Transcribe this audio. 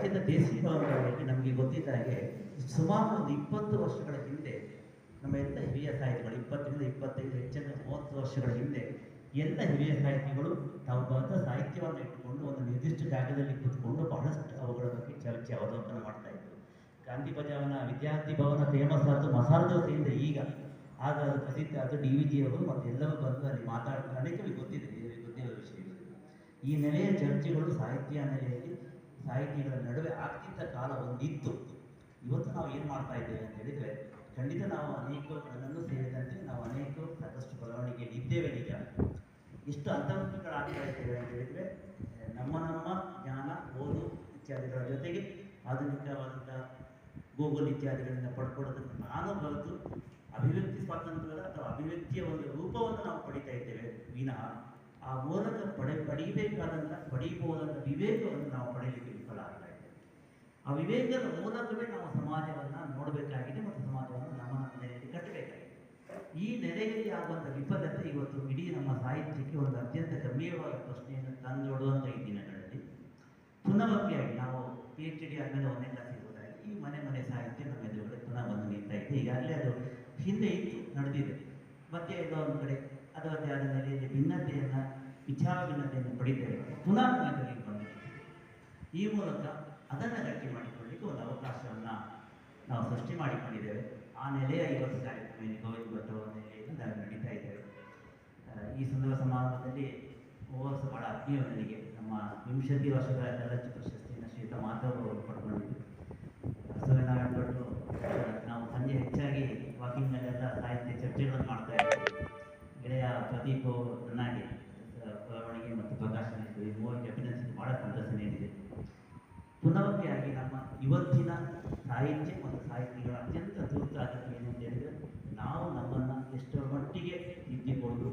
ಸಾಹಿತ್ಯದ ದೇಸಿ ಭಾವನೆಗಳಲ್ಲಿ ನಮಗೆ ಗೊತ್ತಿದ್ದ ಹಾಗೆ ಸುಮಾರು ಒಂದು ಇಪ್ಪತ್ತು ವರ್ಷಗಳ ಹಿಂದೆ, ನಮ್ಮ ಎಲ್ಲ ಹಿರಿಯ ಸಾಹಿತಿಗಳು, ಇಪ್ಪತ್ತರಿಂದ ಇಪ್ಪತ್ತೈದು, ಹೆಚ್ಚಿನ ಮೂವತ್ತು ವರ್ಷಗಳ ಹಿಂದೆ ಎಲ್ಲ ಹಿರಿಯ ಸಾಹಿತಿಗಳು ತಾವು ಬಂದ ಸಾಹಿತ್ಯವನ್ನು ಇಟ್ಟುಕೊಂಡು ಒಂದು ನಿರ್ದಿಷ್ಟ ಜಾಗದಲ್ಲಿ ಕೂತ್ಕೊಂಡು ಬಹಳಷ್ಟು ಅವುಗಳ ಬಗ್ಗೆ ಚರ್ಚೆ, ಅವಲೋಕನ ಮಾಡ್ತಾ ಇದ್ರು ಗಾಂಧಿ ಬಜಾವನ ವಿದ್ಯಾರ್ಥಿ ಭವನ ಫೇಮಸ್ ಆದ್ದು ಮಸಾಲ ದೋಸೆಯಿಂದ ಈಗ ಆಗ ಪ್ರಸಿದ್ಧ ಅದು ಡಿ ವಿ ಜಿ ಅವರು ಮತ್ತು ಎಲ್ಲರೂ ಬಂದು ಅಲ್ಲಿ ಮಾತಾಡ್ತಾರೆ. ಅನೇಕರಿಗೆ ಗೊತ್ತಿದೆ ಗೊತ್ತಿರೋ ವಿಷಯ ಈ ನೆಲೆಯ ಚರ್ಚೆಗಳು ಸಾಹಿತ್ಯ ನೆಲೆಯಲ್ಲಿ ಸಾಹಿತಿಗಳ ನಡುವೆ ಆಗ್ತಿದ್ದ ಕಾಲ ಒಂದಿತ್ತು. ಇವತ್ತು ನಾವು ಏನು ಮಾಡ್ತಾ ಇದ್ದೇವೆ ಅಂತ ಹೇಳಿದರೆ, ಖಂಡಿತ ನಾವು ಅನೇಕ ನನ್ನನ್ನು ಸೇರಿದಂತೆ ನಾವು ಅನೇಕ ಸಾಕಷ್ಟು ಬೆಳವಣಿಗೆಯಲ್ಲಿ ಇದ್ದೇವೆ ನಿಜ ಎಷ್ಟು ಅಂತರ್ಮುಖಗಳಾಗ್ತಾ ಇದ್ದೇವೆ ಅಂತ ಹೇಳಿದರೆ, ನಮ್ಮ ನಮ್ಮ ಜ್ಞಾನ, ಓದು ಇತ್ಯಾದಿಗಳ ಜೊತೆಗೆ ಆಧುನಿಕವಾದಂಥ ಗೂಗಲ್ ಇತ್ಯಾದಿಗಳಿಂದ ಪಡ್ಕೊಳ್ಳೋದನ್ನು ನಾನು ಬರೆದು ಅಭಿವ್ಯಕ್ತಿ ಸ್ವಾತಂತ್ರ್ಯದ ಅಥವಾ ಅಭಿವ್ಯಕ್ತಿಯ ಒಂದು ರೂಪವನ್ನು ನಾವು ಪಡಿತಾ ಇದ್ದೇವೆ. ವಿನಃ ಆ ಮೂಲಕ ಪಡೆ ಪಡೀಬೇಕಾದಂಥ ಪಡೀಬಹುದಾದ ವಿವೇಕವನ್ನು ನಾವು ಆ ವಿವೇಕದ ಮೂಲಕವೇ ನಾವು ಸಮಾಜವನ್ನು ನೋಡಬೇಕಾಗಿದೆ ಮತ್ತು ಸಮಾಜವನ್ನು ನಮ್ಮ ನಮ್ಮ ನೆಲೆಯಲ್ಲಿ ಕಟ್ಟಬೇಕಾಗಿದೆ. ಈ ನೆಲೆಯಲ್ಲಿ ಆಗುವಂಥ ವಿಫಲತೆ ಇವತ್ತು ಇಡೀ ನಮ್ಮ ಸಾಹಿತ್ಯಕ್ಕೆ ಒಂದು ಅತ್ಯಂತ ಗಂಭೀರವಾದ ಪ್ರಶ್ನೆಯನ್ನು ತಂದೊಡುವಂಥ ಈ ದಿನಗಳಲ್ಲಿ. ಪುನಃವಕ್ತಿಯಾಗಿ ನಾವು ಪಿ ಎಚ್ ಡಿ ಆದಮೇಲೆ ಒಂದೇ ಕ್ಲಾಸ್ ಇರುವುದಾಗಿ ಈ ಮನೆ ಮನೆ ಸಾಹಿತ್ಯ ನಮ್ಮ ಎದುರುಗಡೆ ಪುನಃ ಬಂದು ನಿಲ್ತಾ ಇದೆ. ಈಗಾಗಲೇ ಅದು ಹಿಂದೆ ಇತ್ತು, ನಡೆದಿದೆ. ಮತ್ತೆ ಎಲ್ಲೋ ಒಂದು ಕಡೆ ಅದರದ್ದೇ ಆದ ನೆಲೆಯಲ್ಲಿ ಭಿನ್ನತೆಯನ್ನು, ವಿಚಾರ ಭಿನ್ನತೆಯನ್ನು ಪಡಿತೇವೆ ಪುನಃ ಈ ಮೂಲಕ ಅದನ್ನು ಗಟ್ಟಿ ಮಾಡಿಕೊಳ್ಳಿಕ್ಕೆ ಒಂದು ಅವಕಾಶವನ್ನು ನಾವು ಸೃಷ್ಟಿ ಮಾಡಿಕೊಂಡಿದ್ದೇವೆ. ಆ ನೆಲೆಯ ಇವತ್ತು ಕಾರ್ಯಕ್ರಮ ಗೋವಿಂದ ನೆಲೆಯಲ್ಲಿ ನಾವು ನಡೀತಾ ಇದ್ದೇವೆ. ಈ ಸುಂದರ ಸಮಾರಂಭದಲ್ಲಿ ಓವರ್ಸ್ ಬಹಳ ಆತ್ಮೀಯ ನನಗೆ ನಮ್ಮ ವಿಂಶತಿ ವರ್ಷಗಳ ಚಲನಚಿತ್ರ ಪ್ರಶಸ್ತಿಯನ್ನು ಶ್ರೀತ ಅವರು ಪಡ್ಕೊಂಡಿದ್ದು ಸೂರ್ಯನಾರಾಯಣ ಭಟ್ರು ನಾವು ಸಂಜೆ ಹೆಚ್ಚಾಗಿ ವಾಕಿಂಗ್ನಲ್ಲೆಲ್ಲ ಸಾಹಿತ್ಯ ಚರ್ಚೆಗಳನ್ನು ಮಾಡ್ತಾ ಇದ್ದೀವಿ ಗೆಳೆಯ ಪ್ರದೀಪ್ ಆ, ಬರವಣಿಗೆ ಮತ್ತು ಪ್ರಕಾಶನ ಈ ಮೂವರಿಗೆ ಅಭಿನಂದಿಸಿ ಬಹಳ ಸಂತಸ ನೀಡಿದೆ ಪುನರಪಿಯಾಗಿ ನಮ್ಮ ಇವತ್ತಿನ ಸಾಹಿತ್ಯ ಮತ್ತು ಸಾಹಿತಿಗಳ ಅತ್ಯಂತ ತುರ್ತಾಗಿ